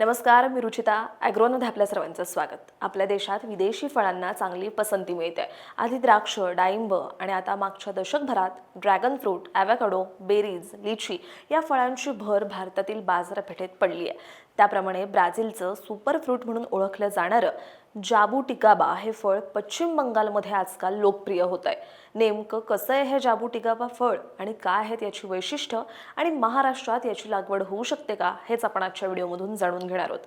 नमस्कार मी रुचिता. ॲग्रोनमध्ये आपल्या सर्वांचं स्वागत. आपल्या देशात विदेशी फळांना चांगली पसंती मिळते. आधी द्राक्ष डाळिंब आणि आता मागच्या दशकभरात ड्रॅगन फ्रूट ॲव्हॅकाडो बेरीज लिची या फळांची भर भारतातील बाजारपेठेत पडली आहे. त्याप्रमाणे ब्राझीलचं सुपर फ्रूट म्हणून ओळखलं जाणारं जाबू टिकाबा हे फळ पश्चिम बंगालमध्ये आजकाल लोकप्रिय होत आहे. नेमकं कसं आहे हे जाबू टिकाबा फळ आणि काय आहेत याची वैशिष्ट्य आणि महाराष्ट्रात याची लागवड होऊ शकते का हेच आपण आजच्या व्हिडिओमधून जाणून घेणार आहोत.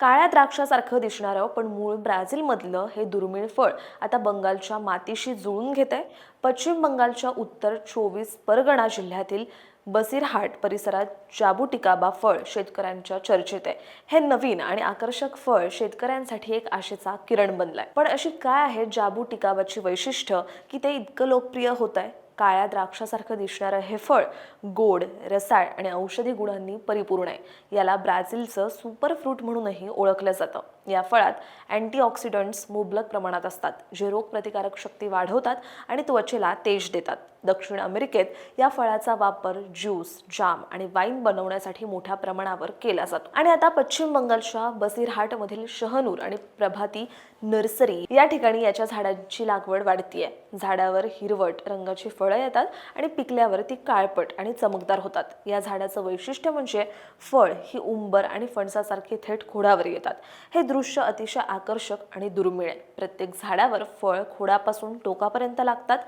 काळ्या द्राक्षासारखं दिसणारं पण मूळ ब्राझीलमधलं हे दुर्मिळ फळ आता बंगालच्या मातीशी जुळून घेत आहे पश्चिम बंगालच्या उत्तर चोवीस परगणा जिल्ह्यातील बसीरहाट परिसरात जाबू टिकाबा फळ शेतकऱ्यांच्या चर्चेत आहे. हे नवीन आणि आकर्षक फळ शेतकऱ्यांसाठी एक आशेचा किरण बनलाय. पण अशी काय आहे जाबू टिकाबाची वैशिष्ट्य की ते इतकं लोकप्रिय होत आहे? काळ्या द्राक्षासारखं दिसणारं हे फळ गोड रसाळ आणि औषधी गुणांनी परिपूर्ण आहे. याला ब्राझीलचं सुपर फ्रूट म्हणूनही ओळखलं जातं. या फळात अँटीऑक्सिडंट्स मुबलक प्रमाणात असतात जे रोगप्रतिकारक शक्ती वाढवतात आणि त्वचेला तेज देतात. दक्षिण अमेरिकेत या फळाचा वापर ज्यूस जाम आणि वाईन बनवण्यासाठी मोठ्या प्रमाणावर केला जातो. आणि आता पश्चिम बंगालच्या बसीरहाटमधील शहनूर आणि प्रभाती नर्सरी या ठिकाणी याच्या झाडांची लागवड वाढतीये. झाडावर हिरवट रंगाची फळ फळं येतात आणि पिकल्यावर ती काळपट आणि चमकदार होतात. या झाडाचं वैशिष्ट्य म्हणजे फळ ही उंबर आणि फणसासारखी थेट खोडावर येतात. हे दृश्य अतिशय आकर्षक आणि दुर्मिळ आहे. प्रत्येक झाडावर फळ खोडापासून टोकापर्यंत लागतात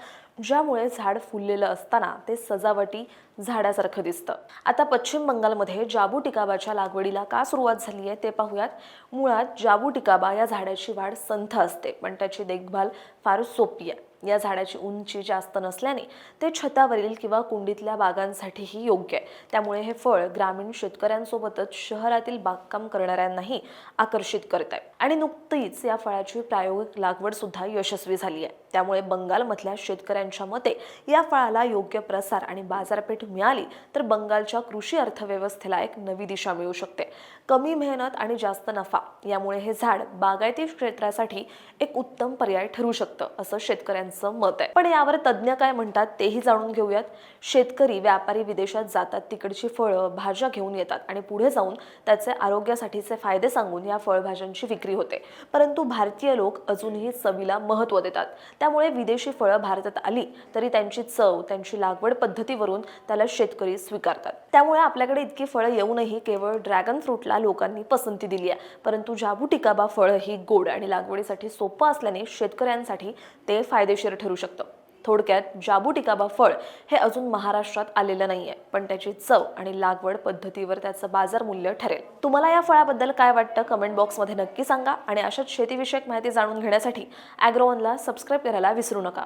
ज्यामुळे झाड फुललेलं असताना ते सजावटी झाडासारखं दिसतं. आता पश्चिम बंगालमध्ये जाबू टिकाबाच्या लागवडीला का सुरुवात झाली आहे ते पाहूयात. मुळात जाबू टिकाबा या झाडाची वाढ संथ असते पण त्याची देखभाल फार सोपी आहे. या झाडाची उंची जास्त नसल्याने ते छतावरील किंवा कुंडीतल्या बागांसाठीही योग्य आहे. त्यामुळे हे फळ ग्रामीण शेतकऱ्यांसोबतच शहरातील बागकाम करणाऱ्यांनाही आकर्षित करत आहे. आणि नुकतीच या फळाची प्रायोगिक लागवड सुद्धा यशस्वी झाली आहे. त्यामुळे बंगालमधल्या शेतकऱ्यांच्या मते या फळाला योग्य प्रसार आणि बाजारपेठ मिळाली तर बंगालच्या कृषी अर्थव्यवस्थेला एक नवी दिशा मिळू शकते. कमी मेहनत आणि जास्त नफा यामुळे हे झाड बागायती क्षेत्रासाठी एक उत्तम पर्याय ठरू शकतं असं शेतकऱ्यांचं मत आहे. पण यावर तज्ज्ञ काय म्हणतात तेही जाणून घेऊयात. शेतकरी व्यापारी विदेशात जातात तिकडची फळं भाज्या घेऊन येतात आणि पुढे जाऊन त्याचे आरोग्यासाठीचे फायदे सांगून या फळभाज्यांची विक्री होते. परंतु भारतीय लोक अजूनही चवीला महत्त्व देतात. त्यामुळे विदेशी फळं भारतात आली तरी त्यांची चव त्यांची लागवड पद्धतीवरून त्याला शेतकरी स्वीकारतात. त्यामुळे आपल्याकडे इतकी फळं येऊनही केवळ ड्रॅगन फ्रूटला लोकांनी पसंती दिली आहे. परंतु जाबू टिकाबा फळ ही गोड आणि लागवडीसाठी सोपं असल्याने शेतकऱ्यांसाठी ते फायदेशीर ठरू शकतं. थोडक्यात जाबू टिकाबा फळ हे अजून महाराष्ट्रात आलेलं नाहीये पण त्याची चव आणि लागवड पद्धतीवर त्याचं बाजार मूल्य ठरेल. तुम्हाला या फळाबद्दल काय वाटतं कमेंट बॉक्समध्ये नक्की सांगा आणि अशाच शेतीविषयक माहिती जाणून घेण्यासाठी ॲग्रोवनला सबस्क्राईब करायला विसरू नका.